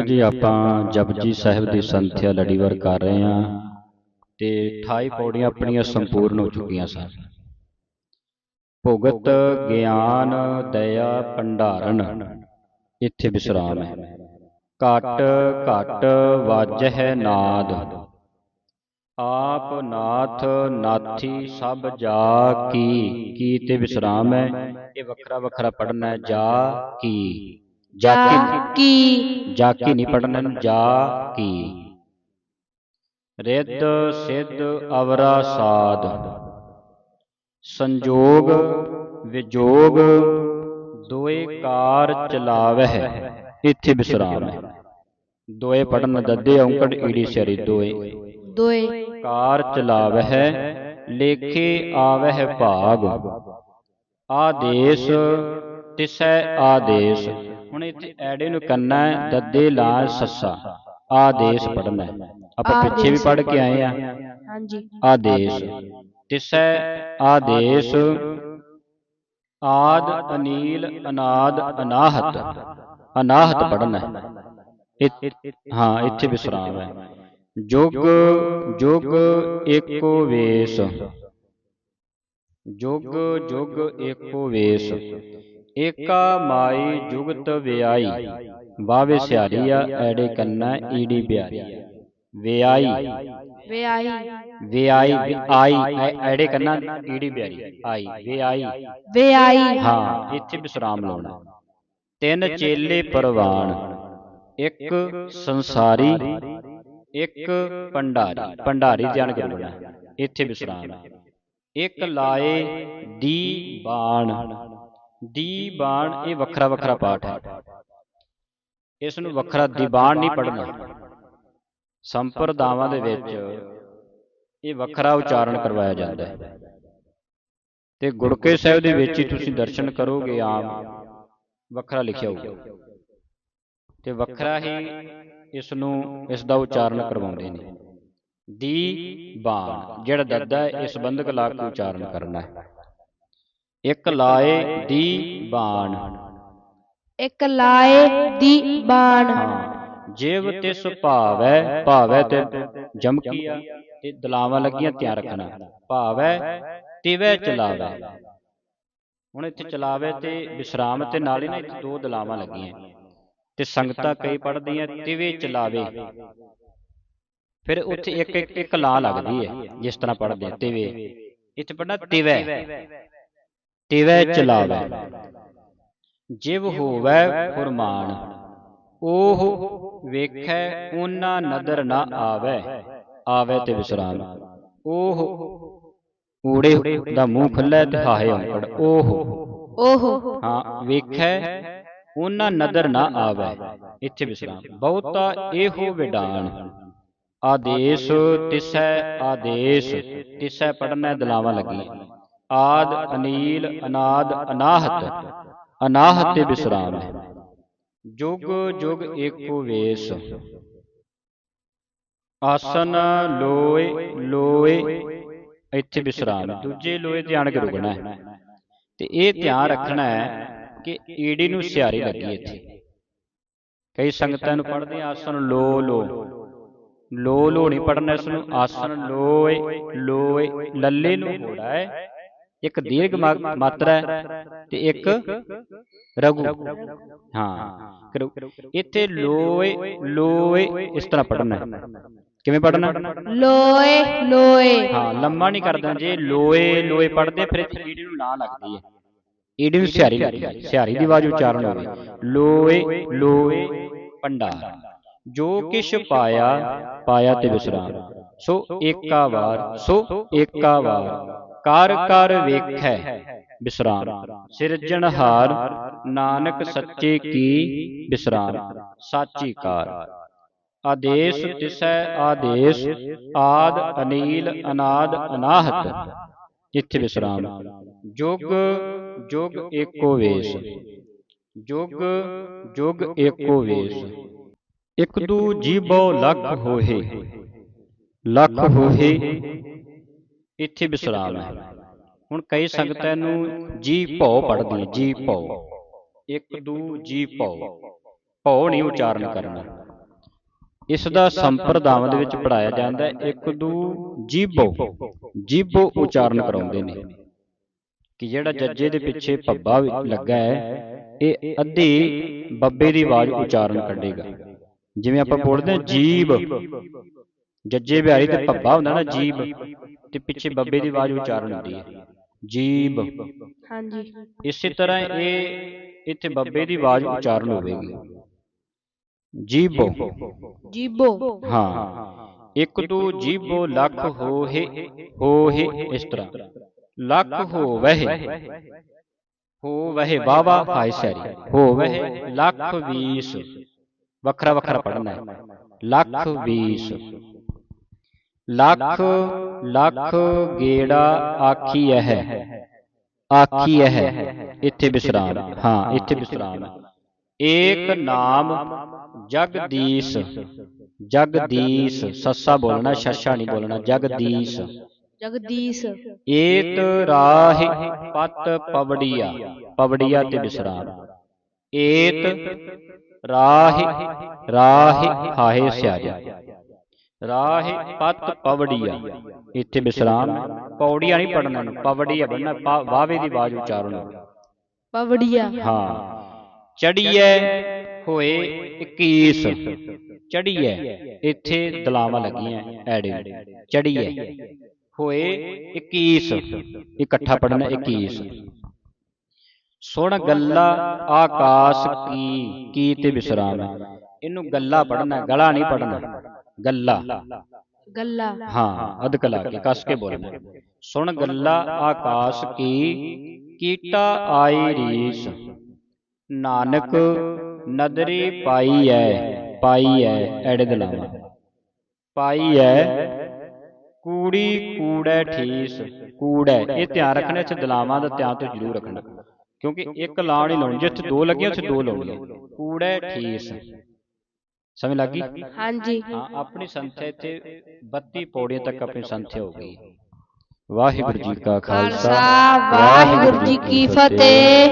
ਜੀ ਆਪਾਂ ਜਪਜੀ ਸਾਹਿਬ ਦੀ ਸੰਥਿਆ ਲੜੀਵਾਰ ਕਰ ਰਹੇ ਹਾਂ ਤੇ 28 ਪੌੜੀਆਂ ਆਪਣੀਆਂ ਸੰਪੂਰਨ ਹੋ ਚੁੱਕੀਆਂ ਸਨ। ਭੁਗਤ ਗਿਆਨ ਦਇਆ ਭੰਡਾਰਨ, ਇੱਥੇ ਵਿਸਰਾਮ ਹੈ। ਘਟ ਘਟ ਹੈ ਨਾਦ। ਆਪ ਨਾਥ ਨਾਥੀ ਸਭ ਜਾ ਕੀ ਕੀ ਤੇ ਵਿਸਰਾਮ ਹੈ। ਇਹ ਵੱਖਰਾ ਵੱਖਰਾ ਪੜਨਾ ਹੈ, ਜਾ ਕੀ। ਜਾ ਕੀ ਕੀ ਜਾ ਕੀ ਨਹੀਂ ਪੜਨਾ ਇਹਨੂੰ ਜਾ ਕੀ ਰਿੱਧ ਸਿੱਧ ਅਵਰਾ ਸਾਧ ਸੰਜੋਗ ਵਿਜੋਗ ਦੋਏ ਕਾਰ ਚਲਾਵਹਿ ਇੱਥੇ ਵਿਸਰਾਮ ਹੈ ਦੋਏ ਪੜਨ ਦੱਦੇ ਔਂਕੜ ਈੜੀ ਸਿਆਰੀ ਦੋਏ ਦੋਏ ਕਾਰ ਚਲਾਵਹਿ ਲੇਖੇ ਆਵਹਿ ਭਾਗ ਆਦੇਸ਼ ਤਿਸੈ ਆਦੇਸ਼ ਹੁਣ ਇੱਥੇ ਐੜੇ ਨੂੰ ਕਰਨਾ ਹੈ ਦੱਦੇ ਲਾ ਸੱਸਾ ਆਦੇਸ਼ ਪੜਨਾ ਆਪਾਂ ਪਿੱਛੇ ਵੀ ਪੜ ਕੇ ਆਏ ਆ। ਹਾਂਜੀ। ਆਦੇਸ਼ ਤਿਸੈ ਆਦੇਸ਼ ਆਦ ਅਨੀਲ ਅਨਾਦ ਅਨਾਹਤ ਅਨਾਹਤ ਪੜਨਾ ਹਾਂ ਇੱਥੇ ਵਿਸਰਾਮ ਹੈ। ਜੁਗ ਜੁਗ ਏਕੋ ਵੇਸ। ਜੁਗ ਜੁਗ ਏਕੋ ਵੇਸ। ਏਕਾ ਮਾਈ ਜੁਗਤ ਵਿਆਈ। ਬਾਵੇ ਸਿਆਰੀ ਆ ਐੜੇ ਕੰਨਾ ਈੜੀ ਬਿਆਰੀ ਵਿਆਈ। ਵਿਆਈ। ਵਿ- ਆਈ ਐੜੇ ਕੰਨਾ ਈੜੀ ਬਿਆਰੀ ਆਈ ਵਿਆਈ। ਵਿਆਹੀ ਹਾਂ ਇੱਥੇ ਵਿਸਰਾਮ ਲਾਉਣਾ। ਤਿੰਨ ਚੇਲੇ ਪਰਵਾਨ ਇੱਕ ਸੰਸਾਰੀ ਇੱਕ ਭੰਡਾਰੀ। ਭੰਡਾਰੀ ਧਿਆਨ ਕਰਨਾ ਇੱਥੇ ਵਿਸਰਾਮ। ਇੱਕ ਲਾਏ ਦੀ ਬਾਣ। ਦੀ ਬਾਣ ਇਹ ਵੱਖਰਾ ਵੱਖਰਾ ਪਾਠ ਹੈ। ਇਸ ਨੂੰ ਵੱਖਰਾ ਦੀਵਾਨ ਨਹੀਂ ਪੜਨਾ ਸੰਪਰਦਾਵਾਂ ਦੇ ਵਿੱਚ ਇਹ ਵੱਖਰਾ ਉਚਾਰਨ ਕਰਵਾਇਆ ਜਾਂਦਾ ਹੈ। ਤੇ ਗੁੜਕੇ ਸਾਹਿਬ ਦੇ ਵਿੱਚ ਹੀ ਤੁਸੀਂ ਦਰਸ਼ਨ ਕਰੋਗੇ ਆਮ। ਵੱਖਰਾ ਲਿਖਿਆ ਹੋਊਗਾ ਤੇ ਵੱਖਰਾ ਹੀ ਇਸ ਨੂੰ ਇਸ ਦਾ ਉਚਾਰਨ ਕਰਵਾਉਂਦੇ ਨੇ। ਦੀ ਬਾਣ ਜਿਹੜਾ ਦੱਦਾ ਇਸ ਬੰਧਕ ਲਾ ਕੇ ਉਚਾਰਨ ਕਰਨਾ ਹੈ। ਇੱਕ ਲਾਏ ਦੀ ਬਾਣ। ਇੱਕ ਲਾਏ ਦੀ ਬਾਣ। ਜਿਵ ਤਿਸ ਭਾਵੈ ਭਾਵੈ ਤੇ ਜਮਕੀ ਆ ਤੇ ਦਲਾਵਾਂ ਲੱਗੀਆਂ ਧਿਆਨ ਰੱਖਣਾ ਭਾਵੈ ਤਿਵੈ ਚਲਾਵੈ। ਹੁਣ ਇੱਥੇ ਚਲਾਵੇ ਤੇ ਵਿਸਰਾਮ ਤੇ ਨਾਲ ਹੀ ਨਾ ਇੱਥੇ ਦੋ ਦਲਾਵਾਂ ਲੱਗੀਆਂ। ਤੇ ਸੰਗਤਾਂ ਕਈ ਪੜ੍ਹਦੀਆਂ ਤਿਵੇ ਚਲਾਵੇ। ਫਿਰ ਉੱਥੇ ਇੱਕ ਇੱਕ ਇੱਕ ਲਾ ਲੱਗਦੀ ਹੈ ਜਿਸ ਤਰ੍ਹਾਂ ਪੜ੍ਹਦੇ ਆ ਤਿਵੇ। ਇੱਥੇ ਪੜਨਾ ਤਿਵੈ। ਤਿਵੈ ਚਲਾਵੇ ਜਿਵ ਹੋਵੈ ਫੁਰਮਾਨ। ਉਹ ਵੇਖੈ ਉਹਨਾਂ ਨਦਰ ਨਾ ਆਵੈ। ਆਵੈ। ਤੇ ਵਿਸਰਾਮ। ਉਹ ਊੜੇ ਦਾ ਮੂੰਹ ਖੁੱਲ੍ਹਾ ਤੇ ਹਾਹੇ ਔਂਕੜ ਉਹ ਓਹ ਹਾਂ ਵੇਖੈ ਉਹਨਾਂ ਨਦਰ ਨਾ ਆਵੈ। ਇੱਥੇ ਵਿਸਰਾਮ। ਬਹੁਤਾ ਇਹੋ ਵਿਡਾਨ। ਆਦੇਸ਼ ਤਿਸੈ ਆਦੇਸ਼ ਤਿਸੈ ਪੜਨਾ ਦਲਾਵਾਂ ਲੱਗੀਆਂ। ਆਦ, ਅਨੀਲ, ਅਨਾਦ, ਅਨਾਹਤ। ਅਨਾਹਤ ਤੇ ਵਿਸਰਾਮ ਹੈ। ਜੁਗ ਜੁਗ ਏਕੋ ਵੇਸ। ਆਸਨ, ਲੋਏ ਲੋਏ, ਇੱਥੇ ਵਿਸਰਾਮ ਦੂਜੇ ਲੋਏ ਧਿਆਨ ਕੇ ਰੁਕਣਾ ਹੈ। ਤੇ ਇਹ ਧਿਆਨ ਰੱਖਣਾ ਹੈ ਕਿ ਈੜੀ ਨੂੰ ਸਿਆਰੀ ਲੱਗੀ ਇੱਥੇ। ਕਈ ਸੰਗਤਾਂ ਨੂੰ ਪੜ੍ਹਦੇ ਆਸਨ ਲੋ ਲੋ। ਲੋ ਲੋ ਨਹੀਂ ਪੜਨਾ ਇਸ ਨੂੰ। ਆਸਨ, ਲੋਏ ਲੋਏ, ਲੱਲੇ ਨੂੰ ਹੋੜਾ ਹੈ। ਇੱਕ ਦੀਰਘ ਮਾਤਰਾ ਹੈ ਤੇ ਇੱਕ ਰਘੂ। ਹਾਂ। ਕਰੋ। ਇੱਥੇ ਲੋਏ ਲੋਏ ਇਸ ਤਰ੍ਹਾਂ ਪੜਨਾ ਹੈ ਕਿਵੇਂ ਪੜਨਾ ਲੋਏ ਲੋਏ ਹਾਂ ਲੰਮਾ ਨਹੀਂ ਕਰਦਾ ਜੇ ਲੋਏ ਲੋਏ ਪੜਦੇ ਫਿਰ ਇੱਥੇ ਈੜੀ ਨੂੰ ਨਾ ਲੱਗਦੀ ਹੈ। ਈੜੀ ਨੂੰ ਸਿਹਾਰੀ ਹੈ। ਸਿਹਾਰੀ ਦੀ ਆਵਾਜ਼ ਉਚਾਰਨ ਹੋਵੇ ਲੋਏ ਲੋਏ ਭੰਡਾਰ। ਜੋ ਕਿਛ ਪਾਇਆ ਪਾਇਆ ਤੇ ਵਿਸਰਾਮ। ਸੋ ਏਕਾ ਵਾਰ ਸੋ ਏਕਾ ਵਾਰ ਕਰ ਕਰ ਵੇਖੈ। ਵਿਸਰਾਮ ਸਿਰਜਣਹਾਰ ਨਾਨਕ ਸੱਚੇ ਕੀ ਵਿਸਰਾਮ ਸਾਚੀ ਕਾਰ। ਆਦੇਸ਼ ਤਿਸੈ ਆਦੇਸ਼ ਆਦ ਅਨੀਲ ਅਨਾਦ ਅਨਾਹਤ। ਇੱਥੇ ਵਿਸਰਾਮ ਜੁਗ ਜੁਗ ਏਕੋ ਵੇਸ। ਜੁਗ ਜੁਗ ਏਕੋ ਵੇਸ। ਇਕ ਦੂ ਜੀਬੋ ਲੱਖ ਹੋਏ ਲੱਖ ਹੋਏ ਇੱਥੇ ਵਿਸਰਾਮ ਹੈ। ਹੁਣ ਕਈ ਸੰਗਤਾਂ ਨੂੰ ਜੀ ਭਉ ਪੜਦੀਆਂ ਜੀ ਭਉ ਇੱਕ ਦੂ ਜੀ ਭਉ ਭਉ ਨਹੀਂ ਉਚਾਰਨ ਕਰਨਾ। ਇਸ ਦਾ ਸੰਪਰਦਾਵਾਂ ਦੇ ਵਿੱਚ ਪੜਾਇਆ ਜਾਂਦਾ ਹੈ। ਇੱਕ ਦੂ ਜੀਬੋ ਜੀਬੋ ਉਚਾਰਨ ਕਰਾਉਂਦੇ ਨੇ। ਕਿ ਜਿਹੜਾ ਜੱਜੇ ਦੇ ਪਿੱਛੇ ਭੱਬਾ ਵੀ ਲੱਗਾ ਹੈ ਇਹ ਅੱਧੀ ਬੱਬੇ ਦੀ ਆਵਾਜ਼ ਉਚਾਰਨ ਕੱਢੇਗਾ ਜਿਵੇਂ ਆਪਾਂ ਬੋਲਦੇ ਹਾਂ ਜੀਬ। ਜੱਜੇ ਬਿਹਾਰੀ ਤੇ ਭੱਬਾ ਹੁੰਦਾ ਨਾ ਜੀਬ। ਤੇ ਪਿੱਛੇ ਬੱਬੇ ਦੀ ਆਵਾਜ਼ ਉਚਾਰਨ ਹੁੰਦੀ ਹੈ। ਜੀਬ। ਹਾਂਜੀ। ਇਸੇ ਤਰ੍ਹਾਂ ਇਹ ਇੱਥੇ ਬੱਬੇ ਦੀ ਆਵਾਜ਼ ਉਚਾਰਨ ਹੋਵੇਗੀ। ਜੀਬੋ। ਜੀਬੋ। ਹਾਂ। ਇੱਕ ਦੋ ਜੀਬੋ ਲੱਖ ਹੋਏ ਹੋਏ ਇਸ ਤਰ੍ਹਾਂ। ਲੱਖ ਹੋਵਹਿ। ਹੋਵਹਿ। ਵਾਵਾ ਹਾਇ ਸੈਰੀ। ਹੋਵਹਿ ਲੱਖ ਵੀਸ। ਵੱਖਰਾ ਵੱਖਰਾ ਪੜਨਾ ਹੈ। ਲੱਖ ਵੀਸ। ਲੱਖ ਲੱਖ ਗੇੜਾ ਆਖੀ ਹੈ। ਆਖੀ ਹੈ। ਇੱਥੇ ਵਿਸਰਾਮ ਹਾਂ ਇੱਥੇ ਵਿਸਰਾਮ ਏਕ ਨਾਮ ਜਗਦੀਸ਼। ਜਗਦੀਸ਼ ਸੱਸਾ ਬੋਲਣਾ ਛੱਛਾ ਨਹੀਂ ਬੋਲਣਾ ਜਗਦੀਸ਼। ਜਗਦੀਸ਼। ਏਤ ਰਾਹਿ ਪਤ ਪਵੜੀਆ। ਪਵੜੀਆ ਤੇ ਵਿਸਰਾਮ ਏਤ ਰਾਹਿ ਰਾਹਿ ਹਾਹੇ ਸਿਆਜਾ ਰਾਹਿ ਪਤ ਪਵੜੀਆ। ਇੱਥੇ ਵਿਸਰਾਮ ਪੌੜੀਆਂ ਨਹੀਂ ਪੜਨਾ ਪਵੜੀਆ ਬਣਨਾ ਵਾਵੇ ਦੀ ਆਵਾਜ਼ ਉਚਾਰਨ। ਪਵੜੀਆ। ਹਾਂ। ਚੜੀਐ ਹੋਏ 21 ਚੜੀਐ ਇੱਥੇ ਦਲਾਵਾਂ ਲੱਗੀਆਂ ਐੜੇ। ਚੜੀਐ ਹੋਏ 21 ਇਕੱਠਾ ਪੜਨਾ 21 ਸੁਣ ਗੱਲਾ ਆਕਾਸ਼ ਕੀ ਕੀ ਤੇ ਵਿਸਰਾਮ ਇਹਨੂੰ ਗੱਲਾ ਪੜਨਾ ਗਲਾ ਨਹੀਂ ਪੜਨਾ ਗੱਲਾ। ਗੱਲਾ। ਹਾਂ ਅਧਕ ਲਾ ਕੇ ਕੱਸ ਕੇ ਬੋਲਣਾ ਸੁਣ ਗੱਲਾ ਆਕਾਸ਼ ਕੀ ਕੀਟਾ ਆਈ ਰੀਸ। ਨਾਨਕ ਨਦਰੀ ਪਾਈ ਐ ਪਾਈ ਐ ਐੜੇ ਦਲਾਵਾ ਪਾਈ ਐ ਕੂੜੀ ਕੂੜੈ ਠੀਸ। ਕੂੜੈ ਇਹ ਧਿਆਨ ਰੱਖਣਾ ਇੱਥੇ ਦਲਾਵਾਂ ਦਾ ਧਿਆਨ ਤੇ ਜ਼ਰੂਰ ਰੱਖਣਾ। ਕਿਉਂਕਿ ਇੱਕ ਲਾ ਨਹੀਂ ਲਾਉਣੀ ਜਿੱਥੇ ਦੋ ਲੱਗੀਆਂ ਉੱਥੇ ਦੋ ਲਾਉਣੀਆਂ। ਕੂੜੈ ਠੀਸ। ਸਮਝ ਲੱਗੀ ਹਾਂਜੀ। ਹਾਂ ਆਪਣੀ ਸੰਥਿਆ ਇੱਥੇ 32 ਪੌੜੀਆਂ ਤੱਕ ਆਪਣੀ ਸੰਥਿਆ ਹੋ ਗਈ। ਵਾਹਿਗੁਰੂ ਜੀ ਕਾ ਖਾਲਸਾ। ਖਾਲਸਾ ਵਾਹਿਗੁਰੂ ਜੀ ਕੀ ਫਤਿਹ।